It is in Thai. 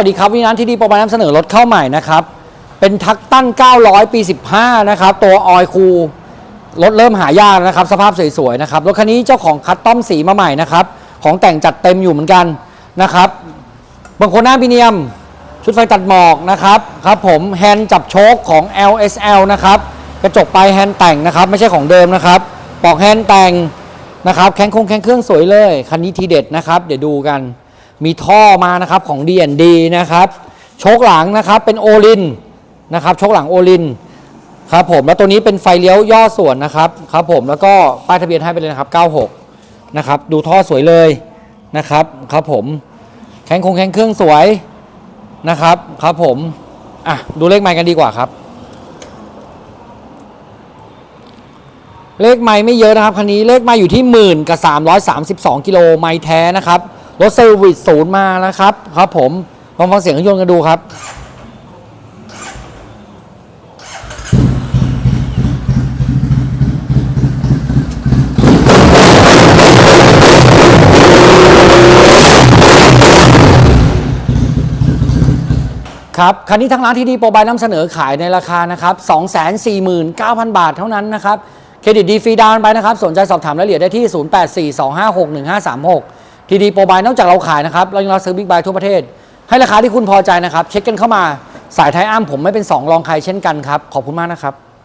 สวัสดีครับวินันที่ดีโปรบายนำเสนอรถเข้าใหม่นะครับ เป็นทักตั้น900 ปี 15 นะครับ ตัวออยคูรถเริ่มหายากนะครับ สภาพสวยๆนะครับ รถคันนี้เจ้าของคัสตอมสีมาใหม่นะครับ ของแต่งจัดเต็มอยู่เหมือนกันนะครับ บางคนหน้าพิเนียม ชุดไฟตัดหมอกนะครับ ครับผมแฮนด์จับโชคของ LSL นะครับ กระจกไปแฮนด์แต่งนะครับ ไม่ใช่ของเดิมนะครับปอกแฮนด์แต่งนะครับ แข้งคงแข้งเครื่องสวยเลย คันนี้ทีเด็ดนะครับ เดี๋ยวดูกัน มีท่อมานะครับของ D&D นะครับโชคหลังนะครับเป็นโอลินนะครับโชคหลังโอลินครับผมแล้วตัวนี้เป็นไฟเลี้ยวย่อส่วนนะครับครับผมแล้วก็ป้ายทะเบียนให้ไปเลยนะครับ 96 นะครับดูท่อสวยเลยนะครับครับผมแข้งคงแข้งเครื่องสวยนะครับครับผมอะดูเลขไมค์กันดีกว่าครับ เลขไมค์ไม่เยอะนะครับคันนี้เลขไมค์อยู่ที่หมื่นกับ332กิโลไมค์แท้นะครับ รถเซอร์วิสศูนย์มานะครับ ครับผมลองฟังเสียงเครื่องยนต์กันดูครับครับคันนี้ทั้งร้านที่ดีโปรบายนำเสนอขายในราคานะครับ 249,000 บาทเท่านั้นนะครับ เครดิตดีฟรีดาวน์ไปนะครับ สนใจสอบถามรายละเอียดได้ที่ 0842561536 ทีดีโปรบายนอกจากเราขายนะครับ เรายังรับซื้อบิ๊กไบายทั่วประเทศ ให้ราคาที่คุณพอใจนะครับ เช็คกันเข้ามาสายไทยอ้ามผมไม่เป็นสองรองใครเช่นกันครับขอบคุณมากนะครับ